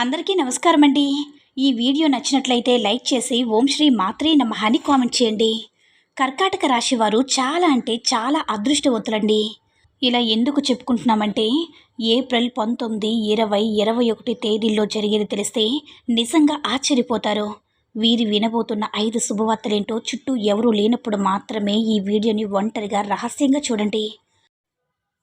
అందరికీ నమస్కారం అండి ఈ వీడియో నచ్చినట్లయితే లైక్ చేసి ఓం శ్రీ మాత్రే నమః అని కామెంట్ చేయండి. కర్కాటక రాశి వారు చాలా అంటే చాలా అదృష్టవంతులండి. ఇలా ఎందుకు చెప్పుకుంటున్నామంటే ఏప్రిల్ పంతొమ్మిది ఇరవై ఇరవై ఒకటి తేదీల్లో జరిగేది తెలిస్తే నిజంగా ఆశ్చర్యపోతారు. వీరి వినబోతున్న ఐదు శుభవార్తలేంటో చుట్టూ ఎవరూ లేనప్పుడు మాత్రమే ఈ వీడియోని ఒంటరిగా రహస్యంగా చూడండి.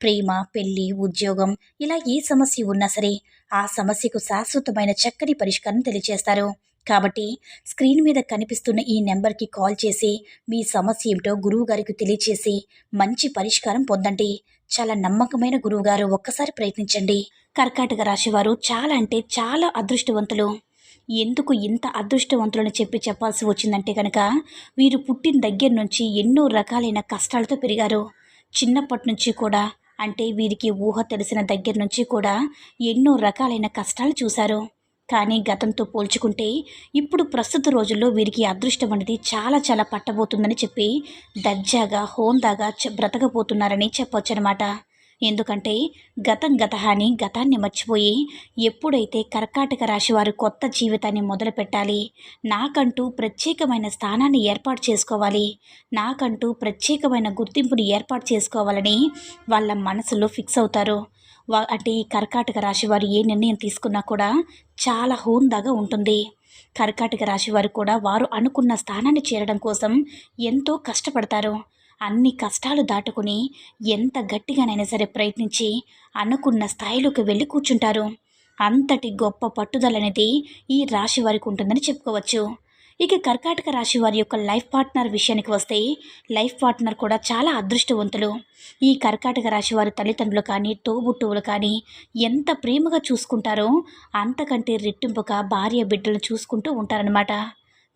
ప్రేమ పెళ్ళి ఉద్యోగం ఇలా ఏ సమస్య ఉన్నా సరే ఆ సమస్యకు శాశ్వతమైన చక్కని పరిష్కారం తెలియజేస్తారు కాబట్టి స్క్రీన్ మీద కనిపిస్తున్న ఈ నెంబర్కి కాల్ చేసి మీ సమస్య ఏమిటో గురువు గారికి తెలియచేసి మంచి పరిష్కారం పొందండి. చాలా నమ్మకమైన గురువుగారు ఒక్కసారి ప్రయత్నించండి. కర్కాటక రాశివారు చాలా అంటే చాలా అదృష్టవంతులు. ఎందుకు ఇంత అదృష్టవంతులను చెప్పి చెప్పాల్సి వచ్చిందంటే కనుక వీరు పుట్టిన దగ్గర నుంచి ఎన్నో రకాలైన కష్టాలతో పెరిగారు. చిన్నప్పటి నుంచి కూడా అంటే వీరికి ఊహ తెలిసిన దగ్గర నుంచి కూడా ఎన్నో రకాలైన కష్టాలు చూశారు. కానీ గతంతో పోల్చుకుంటే ఇప్పుడు ప్రస్తుత రోజుల్లో వీరికి అదృష్టం అనేది చాలా చాలా పట్టబోతుందని చెప్పి దర్జాగా హోందాగా చె- బ్రతకబోతున్నారని చెప్పొచ్చనమాట ఎందుకంటే గతం గతహాని గతాన్ని మర్చిపోయి ఎప్పుడైతే కర్కాటక రాశి వారు కొత్త జీవితాన్ని మొదలు పెట్టాలి నాకంటూ ప్రత్యేకమైన స్థానాన్ని ఏర్పాటు చేసుకోవాలి నాకంటూ ప్రత్యేకమైన గుర్తింపుని ఏర్పాటు చేసుకోవాలని వాళ్ళ మనసులో ఫిక్స్ అవుతారు. వా అంటే ఈ కర్కాటక రాశి వారు ఏ నిర్ణయం తీసుకున్నా కూడా చాలా హోందాగా ఉంటుంది. కర్కాటక రాశి వారు కూడా వారు అనుకున్న స్థానాన్ని చేరడం కోసం ఎంతో కష్టపడతారు. అన్ని కష్టాలు దాటుకుని ఎంత గట్టిగానైనా సరే ప్రయత్నించి అనుకున్న స్థాయిలోకి వెళ్ళి కూర్చుంటారు. అంతటి గొప్ప పట్టుదల అనేది ఈ రాశి వారికి ఉంటుందని చెప్పుకోవచ్చు. ఇక కర్కాటక రాశి వారి యొక్క లైఫ్ పార్ట్నర్ విషయానికి వస్తే లైఫ్ పార్ట్నర్ కూడా చాలా అదృష్టవంతులు. ఈ కర్కాటక రాశి వారి తల్లిదండ్రులు కానీ తోబుట్టువులు కానీ ఎంత ప్రేమగా చూసుకుంటారో అంతకంటే రెట్టింపుగా భార్య బిడ్డలను చూసుకుంటూ ఉంటారనమాట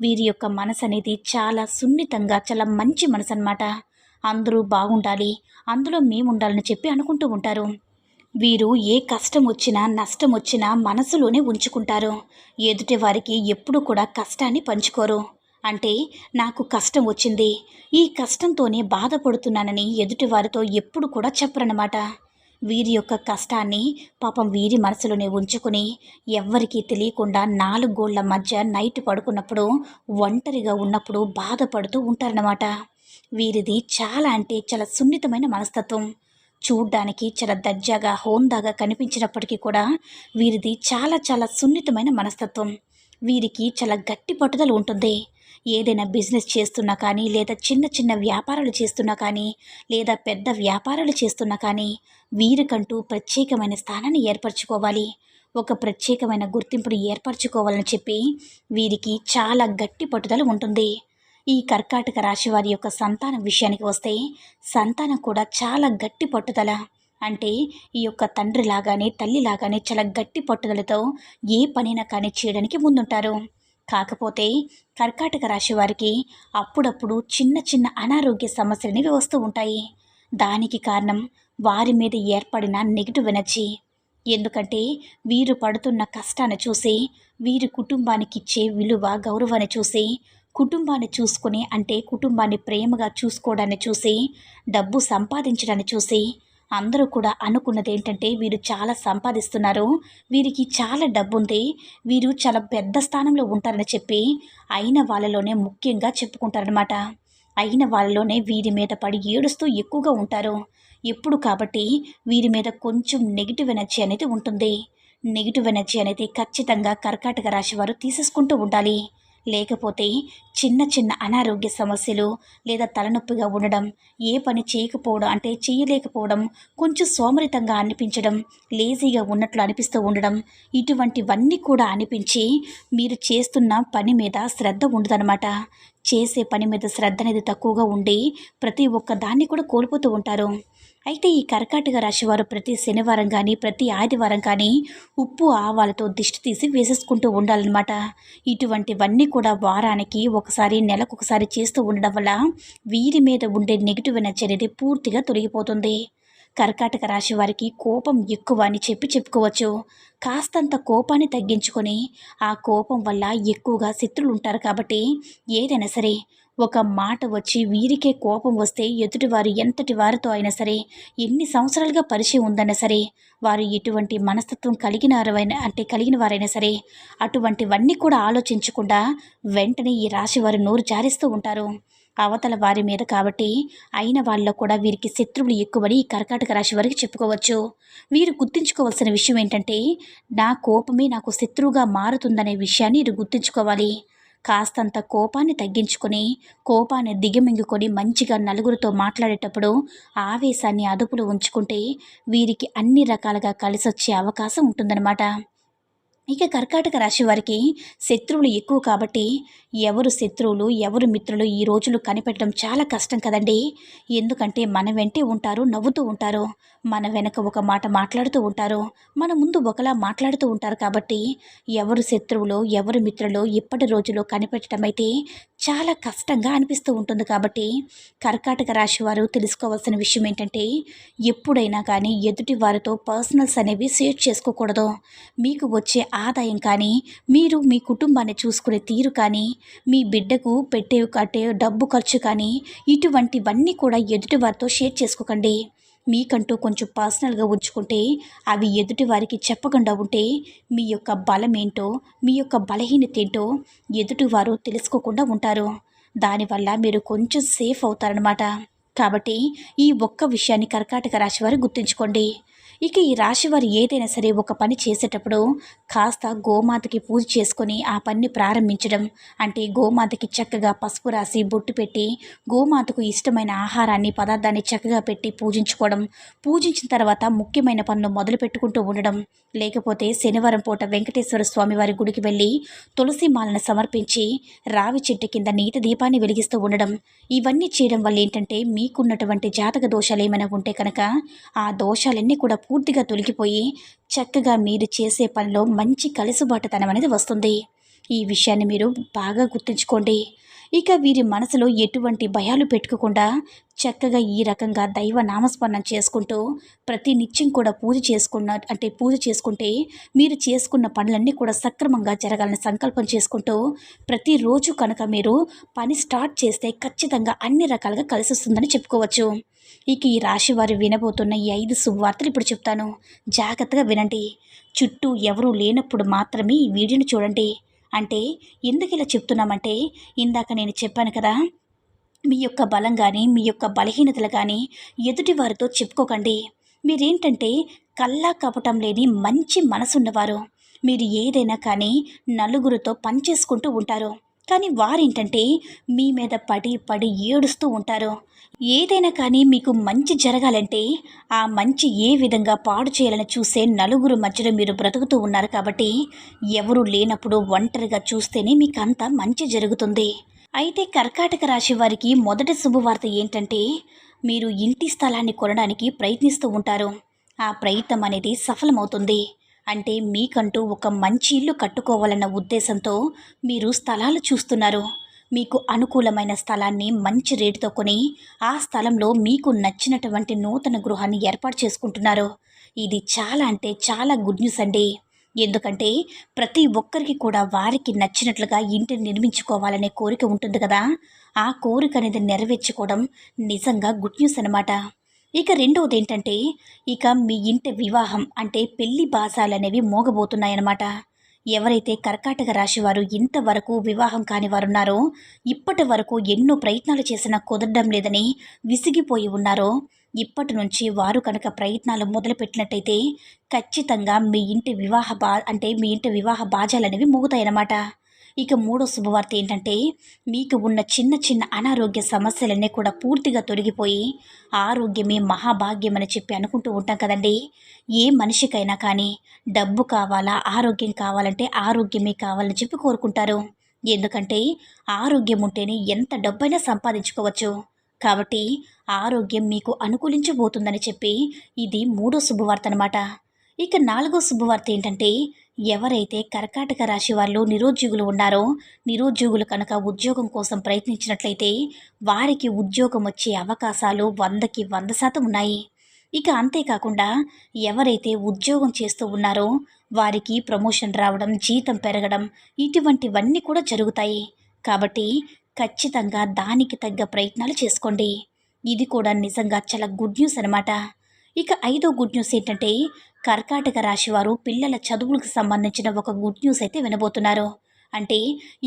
వీరి యొక్క మనసు అనేది చాలా సున్నితంగా చాలా మంచి మనసు అనమాట అందరూ బాగుండాలి అందులో మేము ఉండాలని చెప్పి అనుకుంటూ ఉంటారు. వీరు ఏ కష్టం వచ్చినా నష్టం వచ్చినా మనసులోనే ఉంచుకుంటారు. ఎదుటి వారికి ఎప్పుడూ కూడా కష్టాన్ని పంచుకోరు. అంటే నాకు కష్టం వచ్చింది. ఈ కష్టంతోనే బాధపడుతున్నానని ఎదుటి వారితో ఎప్పుడు కూడా చెప్పరనమాట వీరి యొక్క కష్టాన్ని పాపం వీరి మనసులోనే ఉంచుకుని ఎవ్వరికీ తెలియకుండా నాలుగు గోళ్ళ మధ్య నైట్ పడుకున్నప్పుడు ఒంటరిగా ఉన్నప్పుడు బాధపడుతూ ఉంటారన్నమాట. వీరిది చాలా అంటే చాలా సున్నితమైన మనస్తత్వం. చూడ్డానికి చాలా దర్జాగా హోందాగా కనిపించినప్పటికీ కూడా వీరిది చాలా చాలా సున్నితమైన మనస్తత్వం. వీరికి చాలా గట్టి పట్టుదల ఉంటుంది. ఏదైనా బిజినెస్ చేస్తున్నా కానీ లేదా చిన్న చిన్న వ్యాపారాలు చేస్తున్నా కానీ లేదా పెద్ద వ్యాపారాలు చేస్తున్నా కానీ వీరికంటూ ప్రత్యేకమైన స్థానాన్ని ఏర్పరచుకోవాలి. ఒక ప్రత్యేకమైన గుర్తింపును ఏర్పరచుకోవాలని చెప్పి వీరికి చాలా గట్టి పట్టుదల ఉంటుంది. ఈ కర్కాటక రాశి వారి యొక్క సంతానం విషయానికి వస్తే సంతానం కూడా చాలా గట్టి పట్టుదల. అంటే ఈ యొక్క తండ్రి లాగానే తల్లి లాగానే చాలా గట్టి పట్టుదలతో ఏ పనైనా కానీ చేయడానికి ముందుంటారు. కాకపోతే కర్కాటక రాశి వారికి అప్పుడప్పుడు చిన్న చిన్న అనారోగ్య సమస్యలు అనేవి వస్తూ ఉంటాయి. దానికి కారణం వారి మీద ఏర్పడిన నెగిటివ్ ఎనర్జీ ఎందుకంటే వీరు పడుతున్న కష్టాన్ని చూసి వీరి కుటుంబానికి ఇచ్చే విలువ గౌరవాన్ని చూసి కుటుంబాన్ని చూసుకుని అంటే కుటుంబాన్ని ప్రేమగా చూసుకోవడాన్ని చూసి డబ్బు సంపాదించడాన్ని చూసి అందరూ కూడా అనుకున్నది ఏంటంటే వీరు చాలా సంపాదిస్తున్నారు. వీరికి చాలా డబ్బు ఉంది వీరు చాలా పెద్ద స్థానంలో ఉంటారని చెప్పి అయిన వాళ్ళలోనే ముఖ్యంగా చెప్పుకుంటారనమాట అయిన వాళ్ళలోనే వీరి మీద పడి ఏడుస్తూ ఎక్కువగా ఉంటారు. ఎప్పుడు కాబట్టి వీరి మీద కొంచెం నెగిటివ్ ఎనర్జీ అనేది ఉంటుంది. నెగిటివ్ ఎనర్జీ అనేది ఖచ్చితంగా కర్కాటక రాశి వారు తీసేసుకుంటూ ఉండాలి. లేకపోతే చిన్న చిన్న అనారోగ్య సమస్యలు లేదా తలనొప్పిగా ఉండడం ఏ పని చేయకపోవడం అంటే చేయలేకపోవడం కొంచెం సోమరితంగా అనిపించడం లేజీగా ఉన్నట్లు అనిపిస్తూ ఉండడం ఇటువంటివన్నీ కూడా అనిపించి మీరు చేస్తున్న పని మీద శ్రద్ధ ఉండదనమాట చేసే పని మీద శ్రద్ధ అనేది తక్కువగా ఉండి ప్రతి ఒక్క దాన్ని కూడా కోల్పోతూ ఉంటారు. అయితే ఈ కర్కాటక రాశివారు ప్రతి శనివారం కానీ ప్రతి ఆదివారం కానీ ఉప్పు ఆవాలతో దిష్టి తీసి వేసేసుకుంటూ ఉండాలన్నమాట. ఇటువంటివన్నీ కూడా వారానికి ఒక ఒకసారి నెలకొకసారి చేస్తూ ఉండడం వల్ల వీరి మీద ఉండే నెగిటివ్ ఎనర్జీ అనేది పూర్తిగా తొలగిపోతుంది. కర్కాటక రాశి వారికి కోపం ఎక్కువ అని చెప్పి చెప్పుకోవచ్చు. కాస్తంత కోపాన్ని తగ్గించుకొని ఆ కోపం వల్ల ఎక్కువగా శత్రులు ఉంటారు కాబట్టి ఏదైనా సరే ఒక మాట వచ్చి వీరికే కోపం వస్తే ఎదుటివారు ఎంతటి వారితో అయినా సరే ఎన్ని సంవత్సరాలుగా పరిచయం ఉందన్నా సరే వారు ఎటువంటి మనస్తత్వం కలిగిన అంటే కలిగిన వారైనా సరే అటువంటివన్నీ కూడా ఆలోచించకుండా వెంటనే ఈ రాశి వారు నోరు జారిస్తూ ఉంటారు. అవతల వారి మీద కాబట్టి అయిన వాళ్ళలో కూడా వీరికి శత్రువులు ఎక్కువని ఈ కర్కాటక రాశి వారికి చెప్పుకోవచ్చు. వీరు గుర్తుంచుకోవాల్సిన విషయం ఏంటంటే నా కోపమే నాకు శత్రువుగా మారుతుందనే విషయాన్ని వీరు గుర్తుంచుకోవాలి. కాస్తంత కోపాన్ని తగ్గించుకొని కోపాన్ని దిగమింగుకొని మంచిగా నలుగురితో మాట్లాడేటప్పుడు ఆవేశాన్ని అదుపులో ఉంచుకుంటే వీరికి అన్ని రకాలుగా కలిసొచ్చే అవకాశం ఉంటుందన్నమాట. ఇక కర్కాటక రాశి వారికి శత్రువులు ఎక్కువ కాబట్టి ఎవరు శత్రువులు ఎవరు మిత్రులు ఈ రోజులు కనిపెట్టడం చాలా కష్టం కదండి. ఎందుకంటే మన వెంటే ఉంటారు నవ్వుతూ ఉంటారు మన వెనక ఒక మాట మాట్లాడుతూ ఉంటారు మన ముందు ఒకలా మాట్లాడుతూ ఉంటారు కాబట్టి ఎవరు శత్రువులు ఎవరు మిత్రులు ఇప్పటి రోజుల్లో కనిపెట్టడం అయితే చాలా కష్టంగా అనిపిస్తూ ఉంటుంది కాబట్టి కర్కాటక రాశి వారు తెలుసుకోవాల్సిన విషయం ఏంటంటే ఎప్పుడైనా కానీ ఎదుటి వారితో పర్సనల్స్ అనేవి షేర్ చేసుకోకూడదు. మీకు వచ్చే ఆదాయం కానీ మీరు మీ కుటుంబాన్ని చూసుకునే తీరు కానీ మీ బిడ్డకు పెట్టే కట్టే డబ్బు ఖర్చు కానీ ఇటువంటివన్నీ కూడా ఎదుటి వారితో షేర్ చేసుకోకండి. మీకంటూ కొంచెం పర్సనల్గా ఉంచుకుంటే అవి ఎదుటి వారికి చెప్పకుండా ఉంటే మీ యొక్క బలం ఏంటో మీ యొక్క బలహీనత ఏంటో ఎదుటివారు తెలుసుకోకుండా ఉంటారు. దానివల్ల మీరు కొంచెం సేఫ్ అవుతారనమాట కాబట్టి ఈ ఒక్క విషయాన్ని కర్కాటక రాశి వారు గుర్తుంచుకోండి. ఇక ఈ రాశి వారు ఏదైనా సరే ఒక పని చేసేటప్పుడు కాస్త గోమాతకి పూజ చేసుకొని ఆ పనిని ప్రారంభించడం. అంటే గోమాతకి చక్కగా పసుపు రాసి బొట్టు పెట్టి గోమాతకు ఇష్టమైన ఆహారాన్ని పదార్థాన్ని చక్కగా పెట్టి పూజించుకోవడం. పూజించిన తర్వాత ముఖ్యమైన పనులు మొదలు పెట్టుకుంటూ ఉండడం. లేకపోతే శనివారం పూట వెంకటేశ్వర స్వామి వారి గుడికి వెళ్ళి తులసి మాలను సమర్పించి రావి చెట్టు కింద నీటి దీపాన్ని వెలిగిస్తూ ఉండడం. ఇవన్నీ చేయడం వల్ల ఏంటంటే మీకున్నటువంటి జాతక దోషాలు ఏమైనా ఉంటే కనుక ఆ దోషాలన్నీ కూడా పూర్తిగా తొలగిపోయి చక్కగా మీరు చేసే పనిలో మంచి కలుసుబాటుతనం అనేది వస్తుంది. ఈ విషయాన్ని మీరు బాగా గుర్తుంచుకోండి. ఇక వీరి మనసులో ఎటువంటి భయాలు పెట్టుకోకుండా చక్కగా ఈ రకంగా దైవ నామస్మరణం చేసుకుంటూ ప్రతి నిత్యం కూడా పూజ చేసుకున్న అంటే పూజ చేసుకుంటే మీరు చేసుకున్న పనులన్నీ కూడా సక్రమంగా జరగాలని సంకల్పం చేసుకుంటూ ప్రతిరోజు కనుక మీరు పని స్టార్ట్ చేస్తే ఖచ్చితంగా అన్ని రకాలుగా కలిసి వస్తుందని చెప్పుకోవచ్చు. ఇక ఈ రాశి వారు వినబోతున్న ఈ ఐదు శుభవార్తలు ఇప్పుడు చెప్తాను. జాగ్రత్తగా వినండి. చుట్టూ ఎవరూ లేనప్పుడు మాత్రమే ఈ వీడియోని చూడండి. అంటే ఎందుకు ఇలా చెప్తున్నామంటే ఇందాక నేను చెప్పాను కదా మీ యొక్క బలం కానీ మీ యొక్క బలహీనతలు కానీ ఎదుటి వారితో చెప్పుకోకండి. మీరేంటంటే కల్లా కపటం లేని మంచి మనసున్నవారు. మీరు ఏదైనా కానీ నలుగురితో పనిచేసుకుంటూ ఉంటారు. కానీ వారేంటంటే మీ మీద పడి పడి ఏడుస్తూ ఉంటారు. ఏదైనా కానీ మీకు మంచి జరగాలంటే ఆ మంచి ఏ విధంగా పాడు చేయాలని చూసే నలుగురు మధ్యలో మీరు బ్రతుకుతూ ఉన్నారు కాబట్టి ఎవరు లేనప్పుడు ఒంటరిగా చూస్తేనే మీకు అంత మంచి జరుగుతుంది. అయితే కర్కాటక రాశి వారికి మొదటి శుభవార్త ఏంటంటే మీరు ఇంటి స్థలాన్ని కొనడానికి ప్రయత్నిస్తూ ఉంటారు. ఆ ప్రయత్నం అనేది సఫలమవుతుంది. అంటే మీకంటూ ఒక మంచి ఇల్లు కట్టుకోవాలన్న ఉద్దేశంతో మీరు స్థలాలు చూస్తున్నారు. మీకు అనుకూలమైన స్థలాన్ని మంచి రేటుతో కొని ఆ స్థలంలో మీకు నచ్చినటువంటి నూతన గృహాన్ని ఏర్పాటు చేసుకుంటున్నారు. ఇది చాలా అంటే చాలా గుడ్ న్యూస్ అండి. ఎందుకంటే ప్రతి ఒక్కరికి కూడా వారికి నచ్చినట్లుగా ఇంటిని నిర్మించుకోవాలనే కోరిక ఉంటుంది కదా. ఆ కోరిక అనేది నెరవేర్చుకోవడం నిజంగా గుడ్ న్యూస్ అనమాట ఇక రెండవది ఏంటంటే ఇక మీ ఇంటి వివాహం అంటే పెళ్ళి బాసాలు అనేవి మోగబోతున్నాయన్నమాట. ఎవరైతే కర్కాటక రాశివారు ఇంతవరకు వివాహం కాని వారున్నారో ఇప్పటి వరకు ఎన్నో ప్రయత్నాలు చేసినా కుదరడం లేదని విసిగిపోయి ఉన్నారో ఇప్పటి నుంచి వారు కనుక ప్రయత్నాలు మొదలుపెట్టినట్టయితే ఖచ్చితంగా మీ ఇంటి వివాహ బా అంటే మీ ఇంటి వివాహ బాజాలు అనేవి మోగుతాయన్నమాట. ఇక మూడో శుభవార్త ఏంటంటే మీకు ఉన్న చిన్న చిన్న అనారోగ్య సమస్యలన్నీ కూడా పూర్తిగా తొలగిపోయి ఆరోగ్యమే మహాభాగ్యం అని చెప్పి అనుకుంటూ ఉంటాం కదండి. ఏ మనిషికైనా కానీ డబ్బు కావాలా ఆరోగ్యం కావాలంటే ఆరోగ్యమే కావాలని చెప్పి కోరుకుంటారు. ఎందుకంటే ఆరోగ్యం ఉంటేనే ఎంత డబ్బైనా సంపాదించుకోవచ్చు. కాబట్టి ఆరోగ్యం మీకు అనుకూలించబోతుందని చెప్పి ఇది మూడో శుభవార్త అనమాట ఇక నాలుగో శుభవార్త ఏంటంటే ఎవరైతే కర్కాటక రాశి వాళ్ళు నిరుద్యోగులు ఉన్నారో నిరుద్యోగులు కనుక ఉద్యోగం కోసం ప్రయత్నించినట్లయితే వారికి ఉద్యోగం వచ్చే అవకాశాలు వందకి వంద శాతం ఉన్నాయి. ఇక అంతేకాకుండా ఎవరైతే ఉద్యోగం చేస్తూ ఉన్నారో వారికి ప్రమోషన్ రావడం జీతం పెరగడం ఇటువంటివన్నీ కూడా జరుగుతాయి. కాబట్టి ఖచ్చితంగా దానికి తగ్గ ప్రయత్నాలు చేసుకోండి. ఇది కూడా నిజంగా చాలా గుడ్ న్యూస్ అనమాట ఇక ఐదో గుడ్ న్యూస్ ఏంటంటే కర్కాటక రాశి వారు పిల్లల చదువులకు సంబంధించిన ఒక గుడ్ న్యూస్ అయితే వినబోతున్నారు. అంటే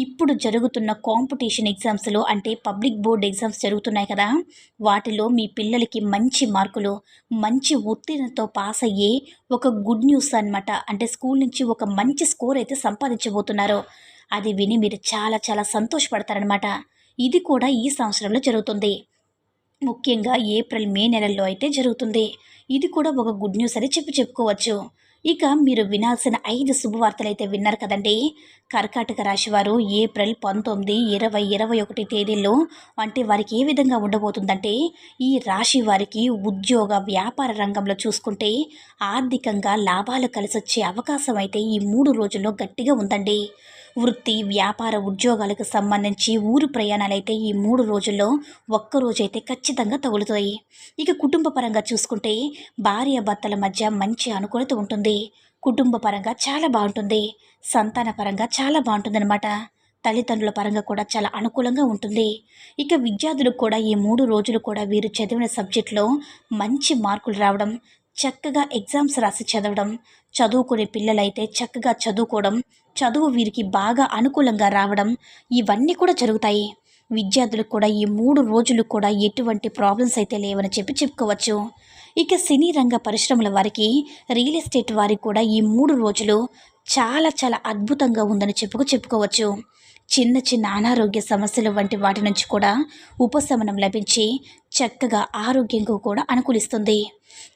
ఇప్పుడు జరుగుతున్న కాంపిటీషన్ ఎగ్జామ్స్లో అంటే పబ్లిక్ బోర్డ్ ఎగ్జామ్స్ జరుగుతున్నాయి కదా వాటిలో మీ పిల్లలకి మంచి మార్కులు మంచి ఉత్తీర్ణతో పాస్ అయ్యే ఒక గుడ్ న్యూస్ అనమాట అంటే స్కూల్ నుంచి ఒక మంచి స్కోర్ అయితే సంపాదించబోతున్నారు. అది విని మీరు చాలా చాలా సంతోషపడతారనమాట ఇది కూడా ఈ సంవత్సరంలో జరుగుతుంది. ముఖ్యంగా ఏప్రిల్ మే నెలల్లో అయితే జరుగుతుంది. ఇది కూడా ఒక గుడ్ న్యూస్ అని చెప్పి చెప్పుకోవచ్చు. ఇక మీరు వినాల్సిన ఐదు శుభవార్తలు అయితే విన్నారు కదండి. కర్కాటక రాశివారు ఏప్రిల్ పంతొమ్మిది ఇరవై ఇరవై ఒకటి తేదీల్లో అంటే వారికి ఏ విధంగా ఉండబోతుందంటే ఈ రాశి వారికి ఉద్యోగ వ్యాపార రంగంలో చూసుకుంటే ఆర్థికంగా లాభాలు కలిసొచ్చే అవకాశం అయితే ఈ మూడు రోజుల్లో గట్టిగా ఉందండి. వృత్తి వ్యాపార ఉద్యోగాలకు సంబంధించి ఊరు ప్రయాణాలైతే ఈ మూడు రోజుల్లో ఒక్కరోజైతే ఖచ్చితంగా తగులుతాయి. ఇక కుటుంబ పరంగా చూసుకుంటే భార్య భర్తల మధ్య మంచి అనుకూలత ఉంటుంది. కుటుంబ పరంగా చాలా బాగుంటుంది. సంతాన పరంగా చాలా బాగుంటుందన్నమాట. తల్లిదండ్రుల పరంగా కూడా చాలా అనుకూలంగా ఉంటుంది. ఇక విద్యార్థులకు కూడా ఈ మూడు రోజులు కూడా వీరు చదివిన సబ్జెక్టులో మంచి మార్కులు రావడం చక్కగా ఎగ్జామ్స్ రాసి చదవడం చదువుకునే పిల్లలైతే చక్కగా చదువుకోవడం చదువు వీరికి బాగా అనుకూలంగా రావడం ఇవన్నీ కూడా జరుగుతాయి. విద్యార్థులకు కూడా ఈ మూడు రోజులు కూడా ఎటువంటి ప్రాబ్లమ్స్ అయితే లేవని చెప్పి చెప్పుకోవచ్చు. ఇక సినీ రంగ పరిశ్రమల వారికి రియల్ ఎస్టేట్ వారికి కూడా ఈ మూడు రోజులు చాలా చాలా అద్భుతంగా ఉందని చెప్పుకు చెప్పుకోవచ్చు. చిన్న చిన్న అనారోగ్య సమస్యలు వంటి వాటి నుంచి కూడా ఉపశమనం లభించి చక్కగా ఆరోగ్యంగా కూడా అనుకూలిస్తుంది.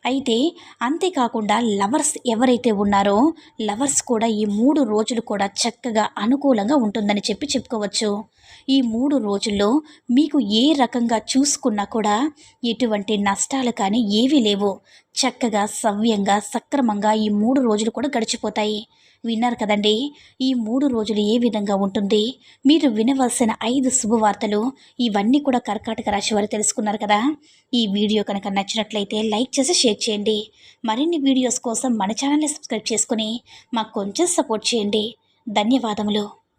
అయితే అంతేకాకుండా లవర్స్ ఎవరైతే ఉన్నారో లవర్స్ కూడా ఈ మూడు రోజులు కూడా చక్కగా అనుకూలంగా ఉంటుందని చెప్పి చెప్పుకోవచ్చు. ఈ మూడు రోజుల్లో మీకు ఏ రకంగా చూసుకున్నా కూడా ఎటువంటి నష్టాలు కానీ ఏవీ లేవు. చక్కగా సవ్యంగా సక్రమంగా ఈ మూడు రోజులు కూడా గడిచిపోతాయి. విన్నారు కదండి. ఈ మూడు రోజులు ఏ విధంగా ఉంటుంది? మీరు వినవలసిన ఐదు శుభవార్తలు ఇవన్నీ కూడా కర్కాటక రాశి వారు తెలుసుకున్నారు కదా. ఈ వీడియో కనుక నచ్చినట్లయితే లైక్ చేసి షేర్ చేయండి. మరిన్ని వీడియోస్ కోసం మన ఛానల్ని సబ్స్క్రైబ్ చేసుకుని మాకు కొంచెం సపోర్ట్ చేయండి. ధన్యవాదములు.